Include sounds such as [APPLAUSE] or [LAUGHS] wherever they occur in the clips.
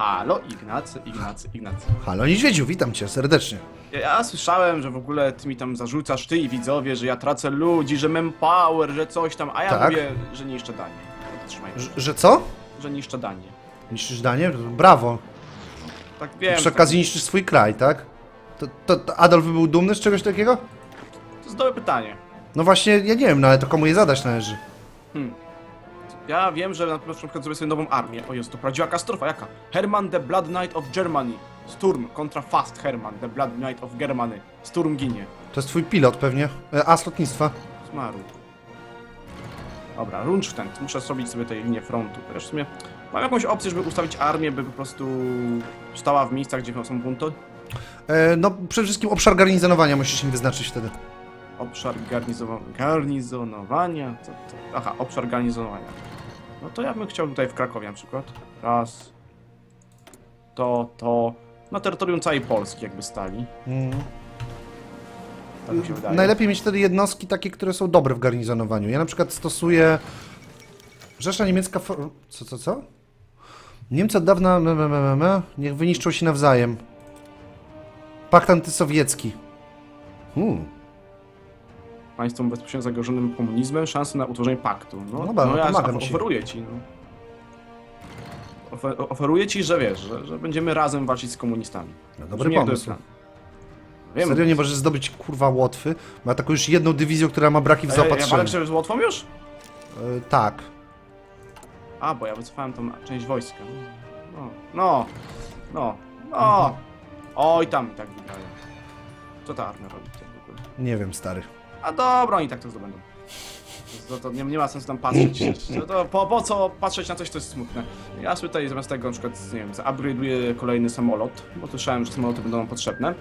Halo, Ignacy, Ignacy, Ignacy. Halo Niedźwiedziu, witam cię serdecznie. Ja, ja słyszałem, że w ogóle ty mi tam zarzucasz, ty i widzowie, że ja tracę ludzi, że manpower, że coś tam, a ja Tak. mówię, że niszczę danie. Trzymaj, Że, że co? że niszczę danie. Niszczysz danie? Brawo. Tak wiem. Przy okazji niszczysz swój kraj, tak? To, to, to Adolf był dumny z czegoś takiego? Tak, to jest dobre pytanie. No właśnie, ja nie wiem, no ale to komu je zadać należy? Hmm. Ja wiem, że na przykład zrobię sobie nową armię. O jest to prawdziwa katastrofa, jaka? Herman the Blood Knight of Germany. Sturm kontra Fast Herman the Blood Knight of Germany. Sturm ginie. To jest twój pilot pewnie. E, As lotnictwa. Zmarł. Dobra, Runsztent. Muszę zrobić sobie tej linię frontu. Chociaż w sumie mam jakąś opcję, żeby ustawić armię, by po prostu stała w miejscach, gdzie są bunty. E, no przede wszystkim obszar garnizonowania musisz im wyznaczyć wtedy. Obszar garnizowa- garnizonowania. Co to? Aha, obszar garnizonowania. No to ja bym chciał tutaj w Krakowie na przykład. Raz. To, to. Na terytorium całej Polski jakby stali. Mm. Tak mi się wydaje. Najlepiej mieć wtedy jednostki takie, które są dobre w garnizonowaniu. Ja na przykład stosuję... Rzesza niemiecka... for- Co, co, co? Niemcy od dawna... Me, me, me, me, niech wyniszczą się nawzajem. Pakt antysowiecki. Hmm. Państwom bezpośrednio zagrożonym komunizmem szansę na utworzenie paktu. No, Dobra, no ja pomagam ci. oferuję ci. No. Ofer oferuję ci, że wiesz, że, że będziemy razem walczyć z komunistami. No, dobry Brzmi pomysł. Wiem. Serio nie możesz zdobyć kurwa Łotwy? Ma taką już jedną dywizję, która ma braki w A ja, zaopatrzeniu. walczę z Łotwą już? E, tak. A, bo ja wycofałem tą część wojska. No, no, no, no. Oj, tam i tak wygrają. Co ta armia robi tutaj w ogóle? Nie wiem, stary. A dobra, oni tak to zdobędą. To, to nie, nie ma sensu tam patrzeć. To, to, po, po co patrzeć na coś, co jest smutne? Ja sobie tutaj zamiast tego na przykład, nie wiem, zaupgrade'uję kolejny samolot, bo słyszałem, że samoloty będą nam potrzebne.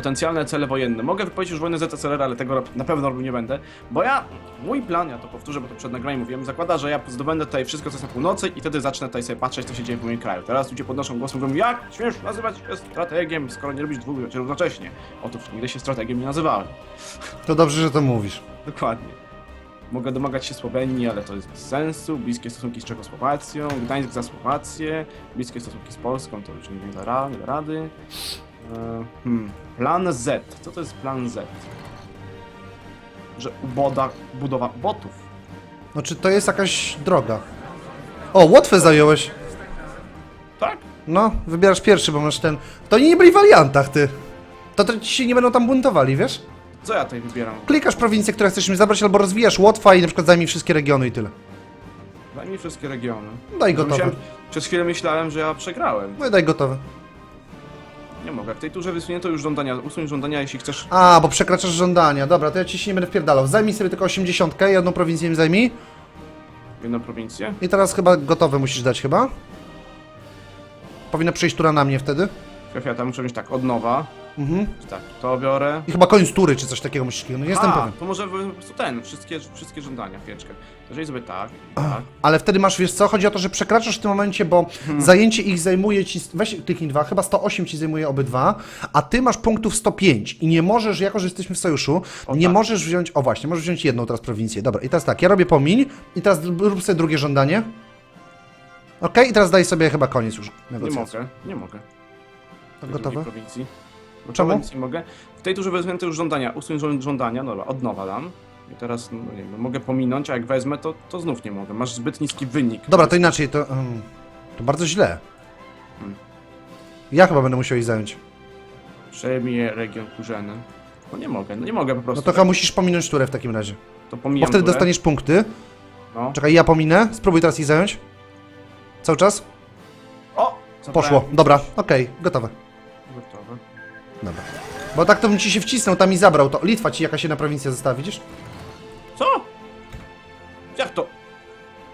Potencjalne cele wojenne. Mogę wypowiedzieć już wojnę ZSRR, ale tego na pewno robił nie będę, bo ja, mój plan, ja to powtórzę, bo to przed nagraniem mówiłem, zakłada, że ja zdobędę tutaj wszystko, co jest na północy i wtedy zacznę tutaj sobie patrzeć, co się dzieje w moim kraju. Teraz ludzie podnoszą głos i mówią, jak śmiesz nazywać się strategiem, skoro nie robisz dwóch rzeczy równocześnie? Otóż nigdy się strategiem nie nazywałem. [LAUGHS] To dobrze, że to mówisz. Dokładnie. Mogę domagać się Słowenii, ale to jest bez sensu. Bliskie stosunki z Czechosłowacją, Gdańsk za Słowację, bliskie stosunki z Polską, to już nie da rady. E, hmm. Plan Z. Co to jest plan Z? Że uboda, budowa botów. No czy to jest jakaś droga? O, Łotwę zająłeś. Tak? No, wybierasz pierwszy, bo masz ten... To oni nie byli w aliantach, ty. To, to ci się nie będą tam buntowali, wiesz? Co ja tutaj wybieram? Klikasz prowincję, która chcesz im zabrać, albo rozwijasz Łotwa i na przykład zajmij wszystkie regiony i tyle. Daj mi wszystkie regiony. Daj gotowe. Przez chwilę myślałem, że ja przegrałem. No i daj gotowe. Nie mogę. W tej turze wysunięto już żądania. Usuń żądania, jeśli chcesz. A, bo przekraczasz żądania. Dobra, to ja ci się nie będę wpierdalał. Zajmij sobie tylko 80, jedną prowincję im zajmij. jedną prowincję. I teraz chyba gotowe musisz dać chyba. Powinna przejść tura na mnie wtedy. Kwiata muszę mieć tak, od nowa. Mhm. Tak, to biorę. I chyba koniec tury, czy coś takiego musisz kliknąć. Nie jestem A, pewien. to może po prostu ten, wszystkie, wszystkie żądania, chwileczkę. Jeżeli sobie tak, tak. Ale wtedy masz, wiesz co, chodzi o to, że przekraczasz w tym momencie, bo Hmm. zajęcie ich zajmuje ci, weź kliknij dwa, chyba 108 ci zajmuje obydwa, a ty masz punktów 105 i nie możesz, jako że jesteśmy w sojuszu, O nie tak. możesz wziąć, o właśnie, możesz wziąć jedną teraz prowincję. Dobra, i teraz tak, ja robię pomiń i teraz rób sobie drugie żądanie. Okej, i teraz daj sobie chyba koniec już Nie negocjacji. mogę, nie mogę. To gotowe? Prowincji. Bo Czemu? prowincji Nie mogę. W tej turze wezmę już żądania, usuń żą- żądania, dobra, od nowa dam. I teraz, no nie wiem, mogę pominąć, a jak wezmę, to, to znów nie mogę. Masz zbyt niski wynik. Dobra, to inaczej, to, to bardzo źle. Hmm. Ja chyba będę musiał ich zająć. Przejmie region kurzeny. No nie mogę, no nie mogę po No prostu. to chyba musisz pominąć turę w takim razie. to Bo pomijam wtedy turę. dostaniesz punkty. No. Czekaj, ja pominę. Spróbuj teraz ich zająć. Cały czas? O! Poszło. Dobra, okej. Gotowe. Dobra. Bo tak to bym ci się wcisnął, tam i zabrał to. Litwa ci jakaś jedna prowincja została, widzisz? Co? Jak to?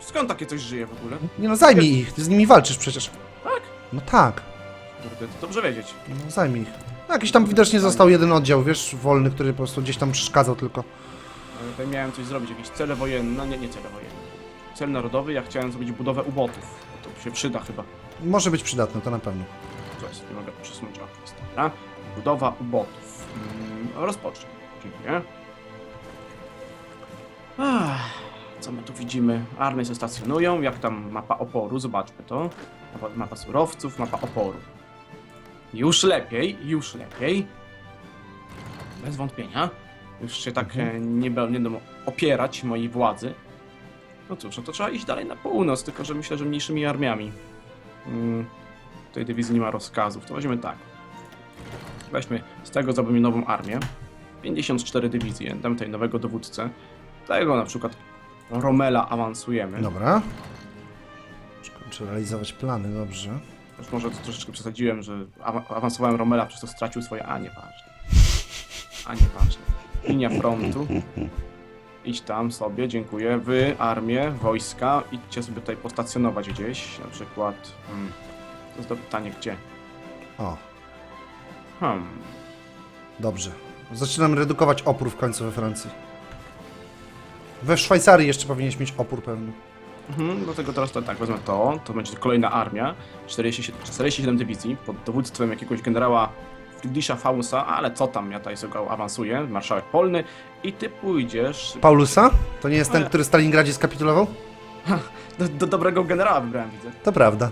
Skąd takie coś żyje w ogóle? Nie no, zajmij ich, ty z nimi walczysz przecież. Tak? No tak, Kurde, to dobrze wiedzieć. no zajmij ich. No, jakiś tam widocznie został jeden oddział, wiesz, wolny, który po prostu gdzieś tam przeszkadzał tylko. Ale tutaj miałem coś zrobić, jakieś cele wojenne, no nie, nie cele wojenne. Cel narodowy, ja chciałem zrobić budowę ubotów. Bo to się przyda chyba. Może być przydatne, to na pewno. Co jest? Nie mogę przesunąć. Jest, dobra. Budowa ubotów. Mm, rozpocznij. Dziękuję. Ach, co my tu widzimy? Armie się stacjonują. Jak tam mapa oporu? Zobaczmy to. Mapa, mapa surowców, mapa oporu. Już lepiej, już lepiej. Bez wątpienia. Już się tak Mhm. e, nie będą opierać mojej władzy. No cóż, no to trzeba iść dalej na północ, tylko że myślę, że mniejszymi armiami. Mm, tej dywizji nie ma rozkazów. To weźmiemy tak. Weźmy z tego zrobimy nową armię. 54 dywizje, damy tutaj nowego dowódcę. Tego na przykład Romela awansujemy. Dobra. Trzeba realizować plany, dobrze. Już może to troszeczkę przesadziłem, że awa- awansowałem Romela, przez to stracił swoje... A, nieważne. A, nieważne. Linia frontu. Idź tam sobie, dziękuję. Wy, armię, wojska, idźcie sobie tutaj postacjonować gdzieś. Na przykład... Hmm, to jest to pytanie, gdzie? O, Hmm, dobrze. Zaczynam redukować opór w końcu we Francji. We Szwajcarii jeszcze powinieneś mieć opór pewny. Mhm, dlatego teraz to tak, wezmę to, to będzie kolejna armia, 47, 47 dywizji pod dowództwem jakiegoś generała Friedricha Fausa, ale co tam, ja tutaj sobie awansuję, marszałek polny i ty pójdziesz Paulusa? To nie jest ten, który w Stalingradzie skapitulował? do, do dobrego generała wybrałem, widzę. To prawda.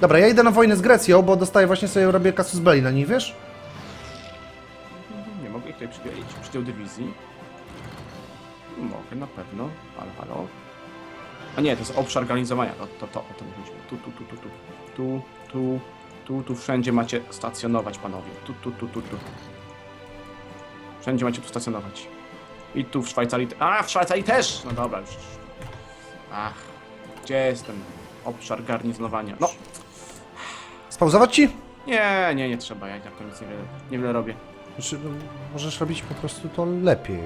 Dobra, ja idę na wojnę z Grecją, bo dostaję właśnie sobie robię kasus belli na nich, wiesz? Nie mogę ich tutaj przydzielić, przydział dywizji. Mogę, na pewno, halo, halo. A nie, to jest obszar organizowania, to, to, to o to mi chodziło. Tu, tu, tu, tu, tu, tu, tu, tu, tu, wszędzie macie stacjonować, panowie. Tu, tu, tu, tu, tu. Wszędzie macie tu stacjonować. I tu w Szwajcarii, a w Szwajcarii też! No dobra, już. Ach, gdzie jest ten obszar garnizonowania? No, Spauzować ci? nie, nie, nie trzeba, ja tak to nic niewiele, niewiele robię. Znaczy, no, możesz robić po prostu to lepiej.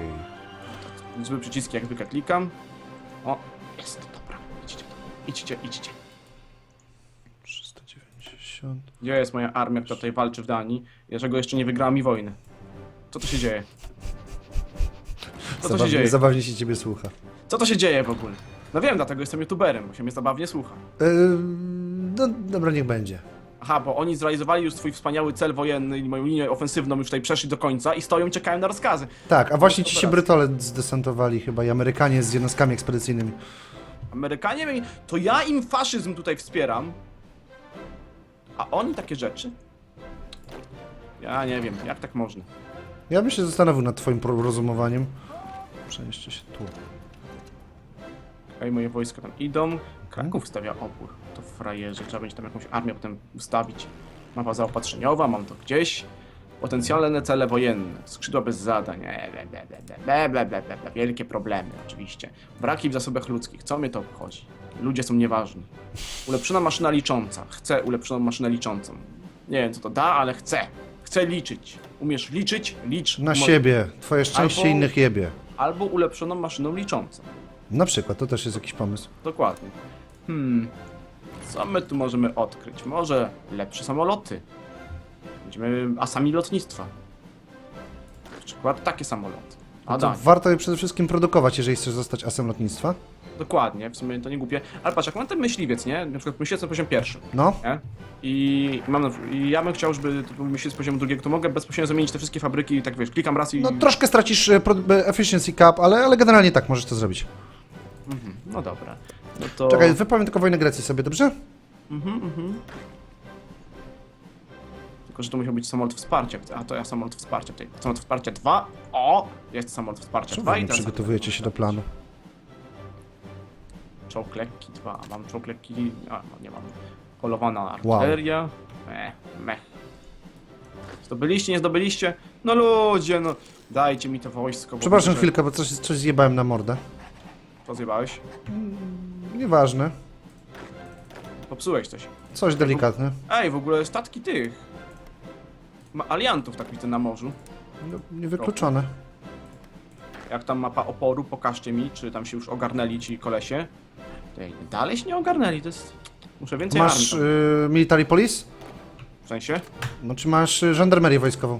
Zły przyciski jak zwykle klikam. O, jest, dobra. Idźcie, idźcie, idźcie. 390. Gdzie jest moja armia, która tutaj walczy w Danii? Dlaczego jeszcze nie wygrała mi wojny? Co tu się dzieje? Co to się Zabawnie, dzieje? zabawnie się ciebie słucha. Co to się dzieje w ogóle? No wiem, dlatego jestem youtuberem, bo się mnie zabawnie słucha. Yy, no, dobra, niech będzie. Aha, bo oni zrealizowali już swój wspaniały cel wojenny i moją linię ofensywną już tutaj przeszli do końca i stoją i czekają na rozkazy. Tak, a właśnie ci się. Brytole zdesantowali chyba i Amerykanie z jednostkami ekspedycyjnymi. Amerykanie mieli... To ja im faszyzm tutaj wspieram. A oni takie rzeczy? Ja nie wiem, jak tak można? Ja bym się zastanowił nad twoim rozumowaniem. Przenieście się tu. Okej, moje wojska tam idą. Kraków stawia opór. To frajerze, trzeba będzie tam jakąś armię potem ustawić. Mapa zaopatrzeniowa, mam to gdzieś. Potencjalne cele wojenne, skrzydła bez zadań, ble, ble, ble, ble, ble, ble, ble. wielkie problemy oczywiście. Braki w zasobach ludzkich, co mnie to obchodzi? Ludzie są nieważni. Ulepszona maszyna licząca, chcę ulepszoną maszynę liczącą. Nie wiem co to da, ale chcę. Chcę liczyć. Umiesz liczyć? Licz. Na siebie, twoje szczęście albo, innych jebie. Albo ulepszoną maszyną liczącą. Na przykład, to też jest jakiś pomysł. Dokładnie. Hmm. Co my tu możemy odkryć? Może lepsze samoloty. Będziemy asami lotnictwa. Na przykład takie samoloty. A No To warto je przede wszystkim produkować, jeżeli chcesz zostać asem lotnictwa. dokładnie, w sumie to nie głupie. Ale patrz, jak mam ten myśliwiec, nie? Na przykład myśliwiec na poziom pierwszy, No, nie? I, mam, na- I ja bym chciał, żeby to był myśliwiec z poziomu drugiego, to mogę bezpośrednio zamienić te wszystkie fabryki i tak wiesz, klikam raz i... no troszkę stracisz e, pro- e, efficiency cap, ale, ale generalnie tak możesz to zrobić. No dobra. No to... Czekaj, wypowiem tylko wojnę Grecji sobie, dobrze? Mhm, mhm. Tylko, że to musiał być samolot wsparcia. A to ja samolot wsparcia tutaj. Samolot wsparcia 2. O! Jest samolot wsparcia Czemu 2 wy i nie teraz przygotowujecie się do planu? Czołg lekki 2. A mam czołg lekki. A, no nie mam. Polowana artyleria. Meh, meh. Zdobyliście, nie zdobyliście? No ludzie, no. Dajcie mi to wojsko. Przepraszam chwilkę, bo coś, coś zjebałem na mordę. Co zjebałeś? Nieważne. Popsułeś coś. Coś delikatne. Ej, w ogóle statki tych. Ma aliantów tak widzę na morzu. No, niewykluczone. Jak tam mapa oporu, pokażcie mi, czy tam się już ogarnęli ci kolesie. Tej, dalej się nie ogarnęli, to jest... Muszę więcej Masz armii. y, military police? W sensie? No czy masz y, żandarmerię wojskową?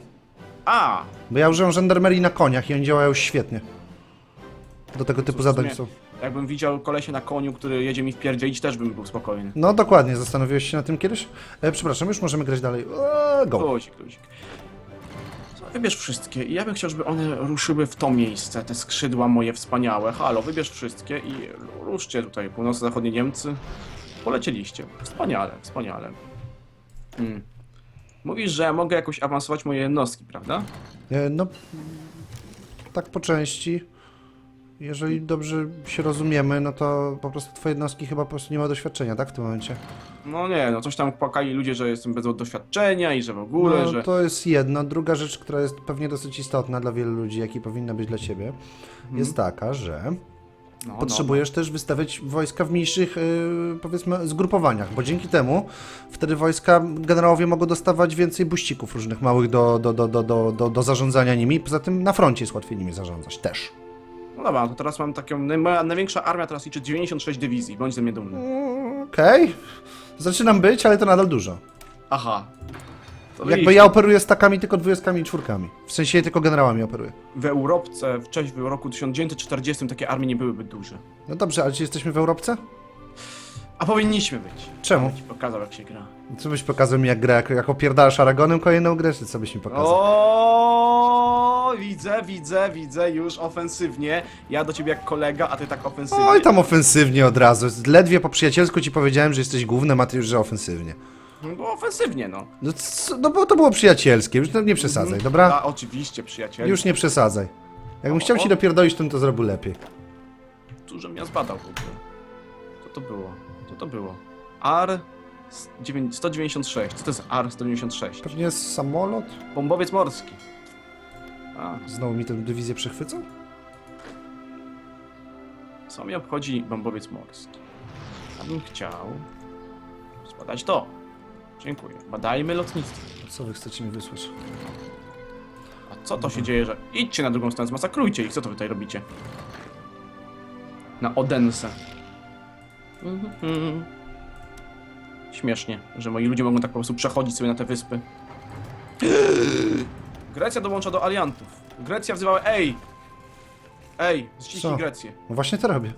A! Bo ja użyłem żandarmerii na koniach i oni działają świetnie. Do tego typu w zadań są. Jakbym widział kolesie na koniu, który jedzie mi wpierdzielić, też bym był spokojny. No dokładnie, zastanowiłeś się na tym kiedyś? E, przepraszam, już możemy grać dalej. E, go. Luzik, luzik. Co, Wybierz wszystkie i ja bym chciał, żeby one ruszyły w to miejsce, te skrzydła moje wspaniałe. Halo, wybierz wszystkie i ruszcie tutaj, północno-zachodnie Niemcy. Polecieliście. Wspaniale, wspaniale. Hmm. Mówisz, że ja mogę jakoś awansować moje jednostki, prawda? E, No, tak po części. Jeżeli dobrze się rozumiemy, no to po prostu twoje jednostki chyba po prostu nie ma doświadczenia, tak? W tym momencie. No nie, no coś tam płakali ludzie, że jestem bez doświadczenia i że w ogóle, No, że... to jest jedna. Druga rzecz, która jest pewnie dosyć istotna dla wielu ludzi, jak i powinna być dla ciebie, jest taka, że no, potrzebujesz też wystawiać wojska w mniejszych, yy, powiedzmy, zgrupowaniach, bo dzięki temu wtedy wojska, generałowie mogą dostawać więcej buścików różnych małych do, do, do, do, do, do, do zarządzania nimi. Poza tym na froncie jest łatwiej nimi zarządzać też. No, no dobra, to teraz mam taką... Moja największa armia teraz liczy 96 dywizji, bądź ze mnie dumny. Okej. Zaczynam być, ale to nadal dużo. Aha. To Jakby ja operuję stakami tylko dwudziestkami i czwórkami. W sensie tylko generałami operuję. W Europce, wcześniej w roku 1940 takie armie nie byłyby duże. No dobrze, ale czy jesteśmy w Europce? A powinniśmy być. Czemu? Ja ci pokazał jak się gra. Co byś pokazał mi jak grę, jak, jak opierdalasz Aragonem kolejną grę, czy co byś mi pokazał? O, widzę, widzę, widzę już ofensywnie. Ja do ciebie jak kolega, a ty tak ofensywnie. Oj, tam ofensywnie od razu. Ledwie po przyjacielsku ci powiedziałem, że jesteś głównym, a ty już, że ofensywnie. No bo ofensywnie, no. No, co, no bo to było przyjacielskie, już nie przesadzaj, dobra? A, oczywiście, przyjaciel. Już nie przesadzaj. Jakbym chciał ci dopierdolić, to bym to zrobił lepiej. Dużo mnie zbadał w ogóle. Co to było? Co to było? R 196. Co to jest R 196? Pewnie jest samolot? Bombowiec morski. A, Znowu mi tę dywizję przechwycą? co mnie obchodzi bombowiec morski? Ja bym chciał zbadać to. Dziękuję. Badajmy lotnictwo. Co wy chcecie mi wysłać? A co to się dzieje, że... Idźcie na drugą stronę, zmasakrujcie ich. Co to wy tutaj robicie? Na Odensę. Mhm. Śmiesznie, że moi ludzie mogą tak po prostu przechodzić sobie na te wyspy. Grecja dołącza do aliantów. Grecja wzywała... Ej! Ej, ściśnij Co? Grecję. No właśnie to robię.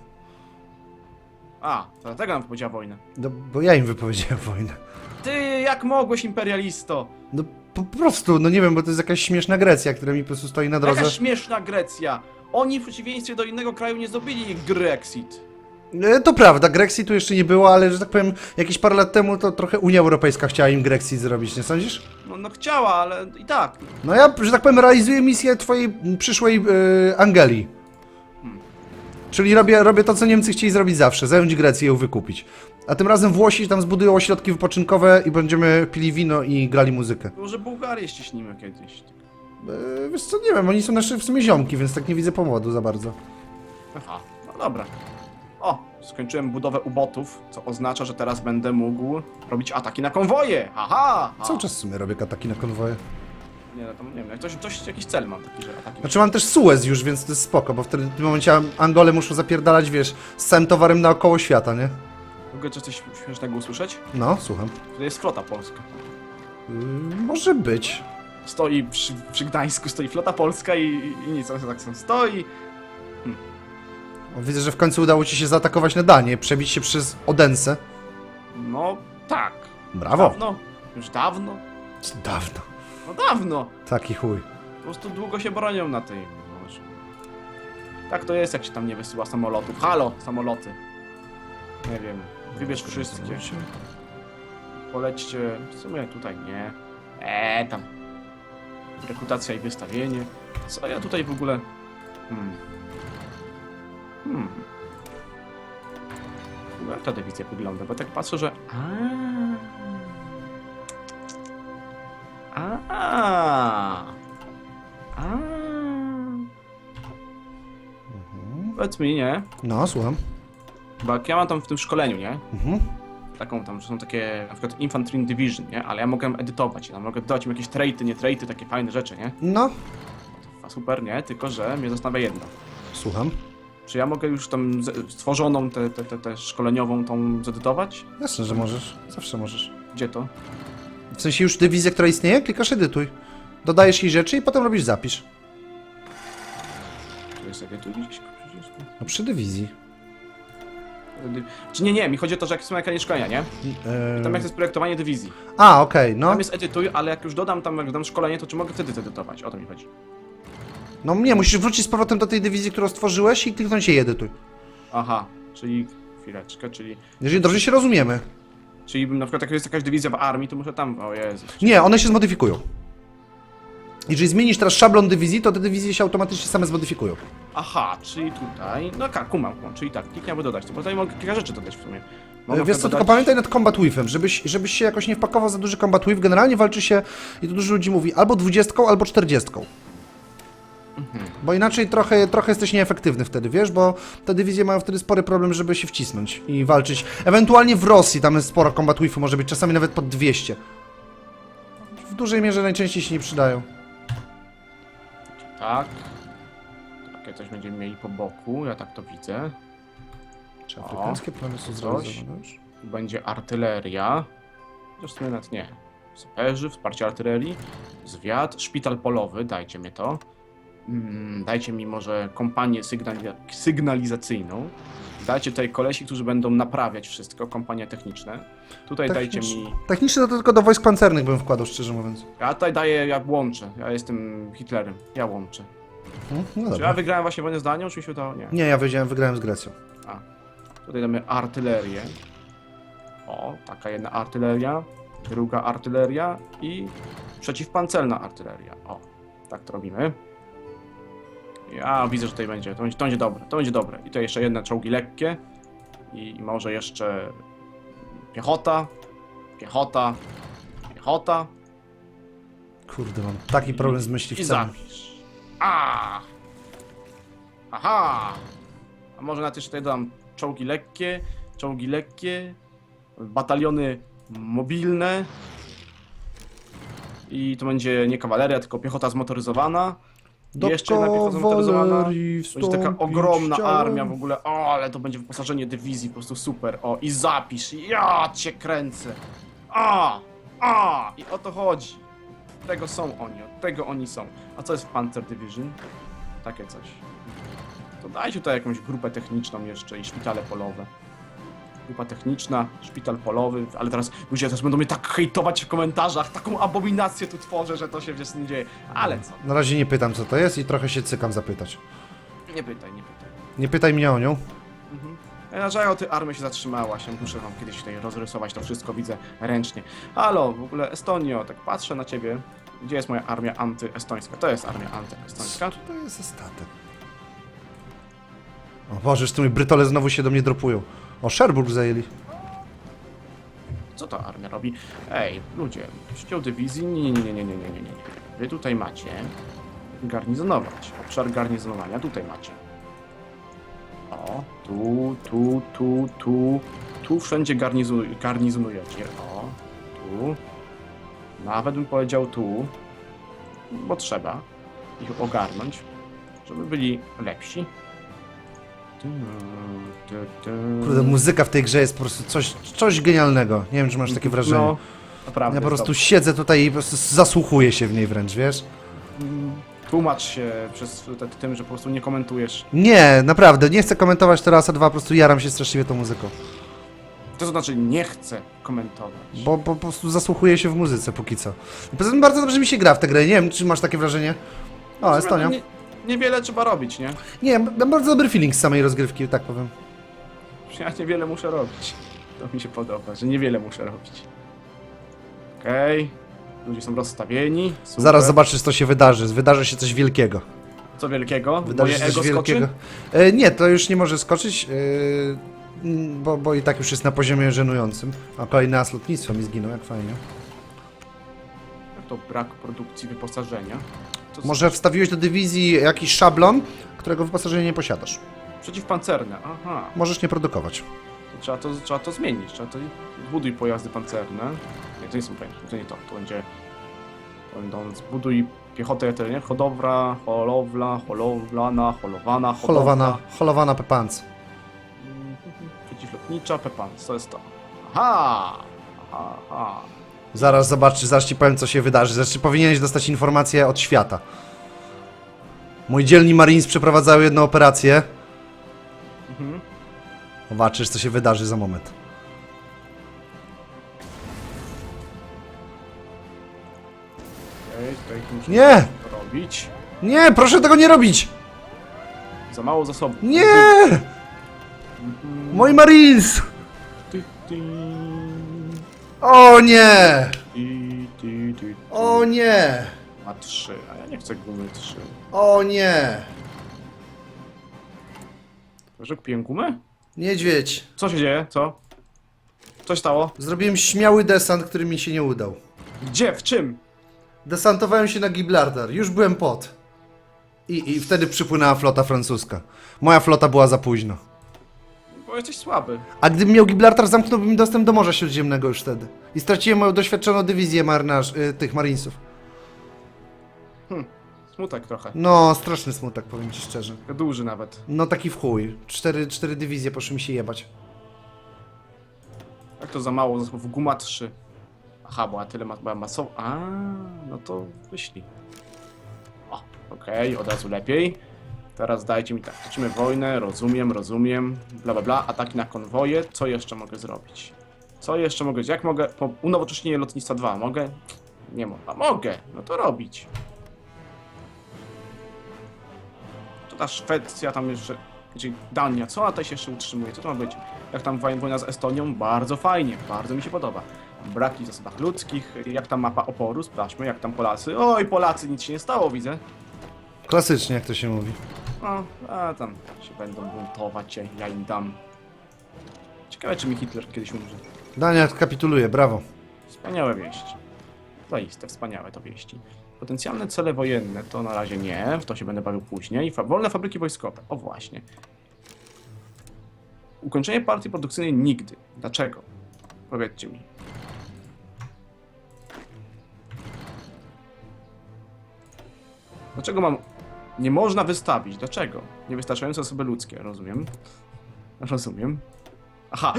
A, to dlatego nam powiedziała wojnę. No, bo ja im wypowiedziałem [LAUGHS] wojnę. Ty, jak mogłeś, imperialisto? No po prostu, no nie wiem, bo to jest jakaś śmieszna Grecja, która mi po prostu stoi na drodze. Jaka śmieszna Grecja! Oni w przeciwieństwie do innego kraju nie zdobyli Grexit. E, To prawda, Grexitu jeszcze nie było, ale że tak powiem, jakieś parę lat temu to trochę Unia Europejska chciała im Grexit zrobić, nie sądzisz? No, no chciała, ale i tak. No ja, że tak powiem, realizuję misję twojej przyszłej e, Angelii. Czyli robię, robię to, co Niemcy chcieli zrobić zawsze, zająć Grecję i ją wykupić. A tym razem Włosi tam zbudują ośrodki wypoczynkowe i będziemy pili wino i grali muzykę. Może Bułgarię ściśnimy kiedyś. E, wiesz co, nie wiem, oni są nasze w sumie ziomki, więc tak nie widzę powodu za bardzo. Aha, no dobra. O, skończyłem budowę ubotów, co oznacza, że teraz będę mógł robić ataki na konwoje. Aha! Cały czas w sumie robię ataki na konwoje. Nie, no to nie wiem, jak coś, coś, jakiś cel mam taki, że ataki... Znaczy mam też Suez już, więc to jest spoko, bo wtedy w tym momencie Angole muszą zapierdalać, wiesz, z całym towarem naokoło świata, nie? Mogę coś śmiesznego usłyszeć? No, słucham. To jest flota polska. Yy, może być. Stoi przy, przy Gdańsku, stoi flota polska i, i, nic, on tak stoi. Widzę, że w końcu udało ci się zaatakować na Danię, przebić się przez Odensę. No, tak. Brawo. Dawno. Już dawno. Dawno. No dawno. Taki chuj. Po prostu długo się bronią na tej. Boże. Tak to jest, jak się tam nie wysyła samolotów. Halo, samoloty. Nie wiem. Wybierz wszystkie. Polećcie. W sumie tutaj nie. Eee, tam. Rekrutacja i wystawienie. Co ja tutaj w ogóle. Hmm. Hmm. Jak ta dywizja wygląda? Bo tak patrzę, że. A. A. A. Powiedz mi, nie? No, słucham. Bo jak ja mam tam w tym szkoleniu, nie? Mhm. Taką tam, że są takie na przykład Infantry Division, nie? Ale ja mogę edytować, ja mogę dodać im jakieś traity, nie traity, takie fajne rzeczy, nie? No, A super, nie? Tylko, że mnie zastanawia jedno. słucham. Czy ja mogę już tam stworzoną, tę te, te, te szkoleniową tą zedytować? Jasne, że możesz. Zawsze możesz. Gdzie to? W sensie już dywizja, która istnieje, klikasz edytuj. Dodajesz jej rzeczy i potem robisz zapisz. Tu jest edytuj gdzieś? Przecież tu- No przy dywizji. Czy nie, nie, mi chodzi o to, że jak są jakieś szkolenia, nie? Eee... Tam jak jest projektowanie dywizji. A, okej, no. Tam jest edytuj, ale jak już dodam tam, jak dam szkolenie, to czy mogę wtedy zedytować? O to mi chodzi. No nie, musisz wrócić z powrotem do tej dywizji, którą stworzyłeś i kliknąć jej edytuj. Aha, czyli chwileczkę, czyli... Jeżeli dobrze się rozumiemy. Czyli na przykład jak jest jakaś dywizja w armii, to muszę tam... O Jezus. Nie, one się zmodyfikują. Jeżeli zmienisz teraz szablon dywizji, to te dywizje się automatycznie same zmodyfikują. Aha, czyli tutaj... No tak, kumam, kumam, czyli tak, kliknę, aby dodać. Bo tutaj mogę kilka rzeczy dodać w sumie. Mogę Wiesz co, tylko pamiętaj nad Combat Whiffem, żebyś, żebyś się jakoś nie wpakował za duży Combat Whiff. Generalnie walczy się, i to dużo ludzi mówi, albo 20, albo 40. Bo inaczej trochę, trochę jesteś nieefektywny wtedy, wiesz, bo te dywizje mają wtedy spory problem, żeby się wcisnąć i walczyć. Ewentualnie w Rosji tam jest sporo Combat Whiffu, może być czasami nawet pod 200. W dużej mierze najczęściej się nie przydają. Tak. Takie coś będziemy mieli po boku, ja tak to widzę. Czy O, afrykańskie plany są coś. zrealizowane już? Tu będzie artyleria. Sumie nawet nie. Saperzy, wsparcie artylerii, zwiat, szpital polowy, dajcie mi to. Mm, dajcie mi może kompanię sygnali- sygnalizacyjną. Dajcie tutaj kolesi, którzy będą naprawiać wszystko, kompanie techniczne. Tutaj dajcie mi... Technicznie to tylko do wojsk pancernych bym wkładał, szczerze mówiąc. Ja tutaj daję, jak łączę. Ja jestem Hitlerem. Ja łączę. Hmm? No Czy ja dobra. wygrałem właśnie wojnę zdanią, czy mi się udało? Nie. Nie, ja wiedziałem, wygrałem z Grecją. Tutaj damy artylerię. O, taka jedna artyleria, druga artyleria i przeciwpancerna artyleria. O, tak to robimy. Ja widzę, że tutaj będzie, to będzie, to będzie dobre, to będzie dobre. I to jeszcze jedne czołgi lekkie i, i może jeszcze piechota, piechota, piechota Kurde, mam taki problem z i myśliwcami. zapisz. A! Aha! A może na też tutaj dodam czołgi lekkie, czołgi lekkie, bataliony mobilne. I to będzie nie kawaleria, tylko piechota zmotoryzowana. Do jeszcze kawalerii Będzie taka ogromna armia w ogóle. O, ale to będzie wyposażenie dywizji, po prostu super. O, i zapisz. Ja cię kręcę. A! A! I o to chodzi. Tego są oni, od tego oni są. A co jest w Panther Division? Takie coś. To dajcie tutaj jakąś grupę techniczną jeszcze i szpitale polowe. Grupa techniczna, szpital polowy, ale teraz ludzie też będą mnie tak hejtować w komentarzach, taką abominację tu tworzę, że to się wiesz nie dzieje. Ale co? Na razie nie pytam, co to jest i trochę się cykam zapytać. Nie pytaj, nie pytaj. Nie pytaj mnie o nią. Mhm. Dlaczego ty armia się zatrzymała się? Muszę wam kiedyś tutaj rozrysować to wszystko, widzę ręcznie. Halo, w ogóle Estonio, tak patrzę na ciebie. Gdzie jest moja armia antyestońska? To jest armia antyestońska. To jest statek. O Boże, tu mi Brytole znowu się do mnie dropują. O, Sherbrooke zajęli. Co ta armia robi? Ej, ludzie, przydział dywizji? Nie, nie, nie, nie, nie, nie, nie, nie. Wy tutaj macie garnizonować. Obszar garnizonowania tutaj macie. O, tu, tu, tu, tu, tu wszędzie garnizu garnizonujecie. O, tu. Nawet bym powiedział tu, bo trzeba ich ogarnąć, żeby byli lepsi. Kurde, muzyka w tej grze jest po prostu coś, coś genialnego. Nie wiem, czy masz takie wrażenie. No, naprawdę. ja po prostu siedzę tutaj i po prostu zasłuchuję się w niej wręcz, wiesz? Tłumacz się przez tym, że po prostu nie komentujesz. Nie, naprawdę, nie chcę komentować teraz, a dwa, po prostu jaram się straszliwie tą muzyką. To znaczy nie chcę komentować. Bo, bo po prostu zasłuchuję się w muzyce póki co. Poza tym bardzo dobrze mi się gra w tę grę, nie wiem, czy masz takie wrażenie? O, Estonia. Nie, niewiele trzeba robić, nie? Nie, mam bardzo dobry feeling z samej rozgrywki, tak powiem. Ja niewiele muszę robić. To mi się podoba, że niewiele muszę robić. Okej. Ludzie są rozstawieni. Super. Zaraz zobaczysz, co się wydarzy. Wydarzy się coś wielkiego. Co wielkiego? Wydarzy Moje się ego coś wielkiego. skoczy? E, nie, to już nie może skoczyć, e, bo, bo i tak już jest na poziomie żenującym. A kolejny as lotnictwa mi zginął, jak fajnie. Jak to brak produkcji wyposażenia? Może wstawiłeś do dywizji jakiś szablon, którego wyposażenia nie posiadasz. Przeciwpancerne, aha. Możesz nie produkować. To trzeba, to, trzeba to zmienić, trzeba to... Zbuduj pojazdy pancerne. Nie, to nie są pojazdy, to nie to, to będzie... To będą zbuduj piechotę terenie, hodowla, holowla, holowlana, holowana, hodowla. Holowana, holowana pepanc. Mhm, Przeciwlotnicza, pepans, to jest to. Aha! Aha, aha. Zaraz zobaczysz, zaraz ci powiem, co się wydarzy. Zresztą powinieneś dostać informację od świata. Moi dzielni Marines przeprowadzały jedną operację. Mhm. Zobaczysz, co się wydarzy za moment. Tutaj Nie! robić. Nie, proszę tego nie robić! Za mało zasobów. Nie! Moi Marines! Ty, ty, O nie! ty. O nie! Ma trzy, a ja nie chcę gumy trzy. O nie! Że kupiłem gumę? Niedźwiedź. Co się dzieje? Co? Co się stało? Zrobiłem śmiały desant, który mi się nie udał. Gdzie? W czym? Desantowałem się na Gibraltar. Już byłem pod. I, I wtedy przypłynęła flota francuska. Moja flota była za późno. Bo jesteś słaby. A gdybym miał Gibraltar, zamknąłbym mi dostęp do Morza Śródziemnego już wtedy. I straciłem moją doświadczoną dywizję marynarz, y, tych marinesów. Smutek trochę. No, straszny smutek, powiem ci szczerze. Duży nawet. No taki w chuj. Cztery, cztery dywizje poszły mi się jebać. Jak to za mało zasobów? Guma 3. Aha, była tyle ma, była masowa. A, no to wyślij. O, okej, od razu lepiej. Teraz dajcie mi tak. Toczymy wojnę, rozumiem, rozumiem. Bla bla bla. Ataki na konwoje. Co jeszcze mogę zrobić? Co jeszcze mogę? Jak mogę? Po unowocześnienie lotnictwa 2 mogę? Nie mogę. A mogę! No to robić. To ta Szwecja tam jeszcze. Czyli Dania, co ona się jeszcze utrzymuje? Co to ma być? Jak tam wojna z Estonią? Bardzo fajnie, bardzo mi się podoba. Braki w zasadach ludzkich, jak tam mapa oporu? Sprawdźmy, jak tam Polacy. Oj, Polacy, nic się nie stało, widzę. Klasycznie, jak to się mówi. No, a tam się będą buntować, ja, ja im dam. Ciekawe, czy mi Hitler kiedyś umrze. Dania kapituluje, brawo. Wspaniałe wieści. Zaiste, wspaniałe to wieści. Potencjalne cele wojenne to na razie nie, w to się będę bawił później. Fa wolne fabryki wojskowe, o właśnie. Ukończenie partii produkcyjnej nigdy. Dlaczego? Powiedzcie mi. Dlaczego mam... Nie można wystawić. Dlaczego? Niewystarczające osoby ludzkie, rozumiem. Rozumiem. Aha,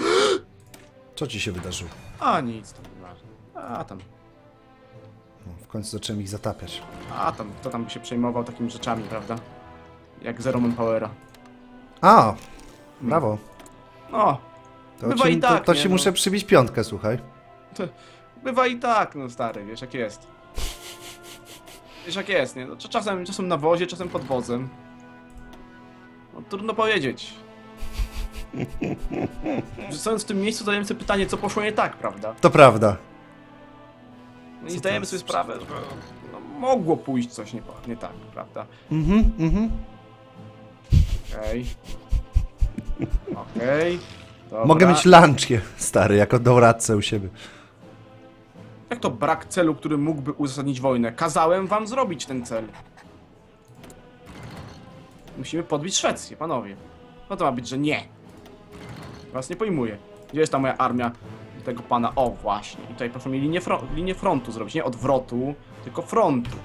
Co ci się wydarzyło? a nic, to nieważne. A tam, No, w końcu zacząłem ich zatapiać. a tam, kto tam by się przejmował takimi rzeczami, prawda? Jak Zero Manpowera. A, brawo. No, To, Bywa ci, i tak, to, to nie, ci no. muszę przybić piątkę, słuchaj. bywa i tak, no stary, wiesz jak jest. Wiesz jak jest, nie? No, cz- czasem, czasem na wozie, czasem pod wozem. No, trudno powiedzieć. Stojąc w tym miejscu zadajemy sobie pytanie, co poszło nie tak, prawda? To prawda. No i zdajemy sobie sprawę, że no, mogło pójść coś nie, nie tak, prawda? Mhm, mhm. Okej. Okej. Dobra. Mogę mieć lunchie, stary, jako doradcę u siebie. Jak to brak celu, który mógłby uzasadnić wojnę? Kazałem wam zrobić ten cel. Musimy podbić Szwecję, panowie. No to ma być, że nie. Was nie pojmuję. Gdzie jest ta moja armia tego pana? O, właśnie. I tutaj proszę mi linię, linię frontu zrobić. Nie odwrotu, tylko frontu.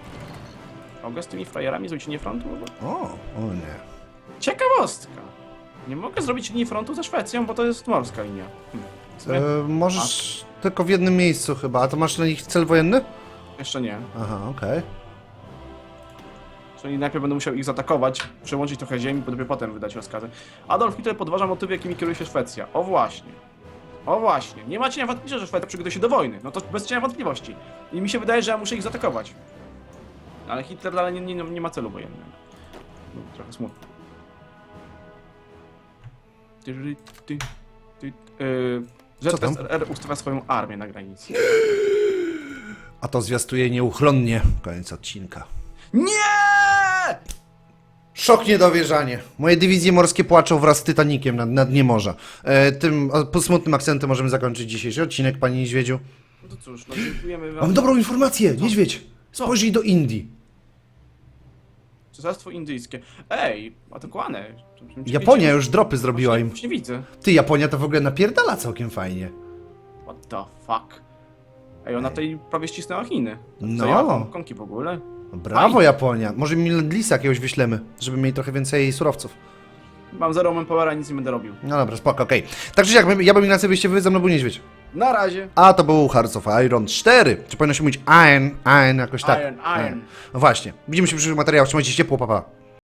Mogę z tymi frajerami zrobić linię frontu? O, o nie. Ciekawostka. Nie mogę zrobić linii frontu ze Szwecją, bo to jest morska linia. Hm. E, możesz tylko w jednym miejscu chyba. A to masz na nich cel wojenny? Jeszcze nie. Aha, okej. Czyli najpierw będę musiał ich zaatakować, przełączyć trochę ziemi, bo dopiero potem wydać rozkazy. Adolf Hitler podważa motywy, jakimi kieruje się Szwecja. O właśnie. O właśnie. Nie ma cienia wątpliwości, że Szwecja przygotuje się do wojny. No to bez cienia wątpliwości. I mi się wydaje, że ja muszę ich zaatakować. Ale Hitler dalej nie, nie, nie ma celu wojennego. No, trochę smutno. Ty, ty, ty, yy, Co tam? ZSRR ustawia swoją armię na granicy. A to zwiastuje nieuchronnie koniec odcinka. Nie! Szok niedowierzanie. Moje dywizje morskie płaczą wraz z Titanikiem na, na dnie morza. E, tym o, smutnym akcentem możemy zakończyć dzisiejszy odcinek, panie niedźwiedziu. No to cóż, no dziękujemy wam. Mam dobrą informację, niedźwiedź. Spojrzyj do Indii. Cesarstwo indyjskie. Ej, atakowane. Japonia już dropy zrobiła im. Już nie widzę. Ty, Japonia to w ogóle napierdala całkiem fajnie. What the fuck? Ej, ona tutaj prawie ścisnęła Chiny. No. Zajęła Hongkongi w ogóle. Brawo Fajnie. Japonia. Może mi Lisa jakiegoś wyślemy, żeby mieli trochę więcej surowców. Mam zero manpowera, nic nie będę robił. No dobra, spoko, okej. Tak czy siak, ja bym Ignacy byście wy, ze mną był niedźwiedź. Na razie. A to był Hearts of Iron 4. Czy powinno się mówić Iron, Iron jakoś tak? Iron, Iron. No właśnie. Widzimy się w przyszłych materiałach. Trzymajcie się ciepło, papa. Pa.